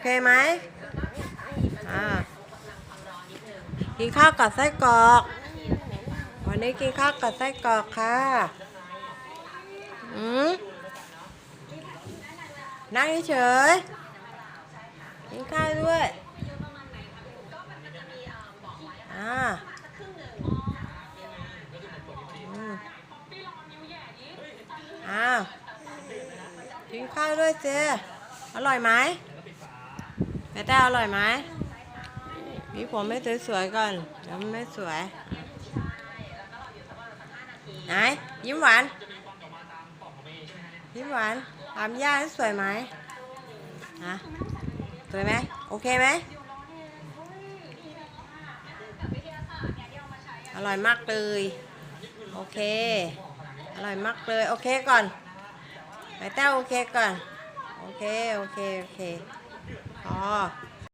เคไหมอ่ากินข้าวกับไส้กรอก วันนี้กินข้าวกับไส้กรอกค่ะอืมนั่งเฉยกินข้าวด้วยอ่าอืมอ้าวกินข้าวด้วยเจอร่อยไหม ก้วอร่อยไหมมีผมไม่สวยๆก่อนเดี๋ยวมันไม่สวย ไหน ยิ้มหวาน ยิ้มหวานทำย่าให้สวยไหมฮะสวยไหมโอเคไหมอร่อยมากเลย โอเค อร่อยมากเลย โอเคก่อน ไปเต้าโอเคก่อน โอเค โอเค โอเค อ๋อ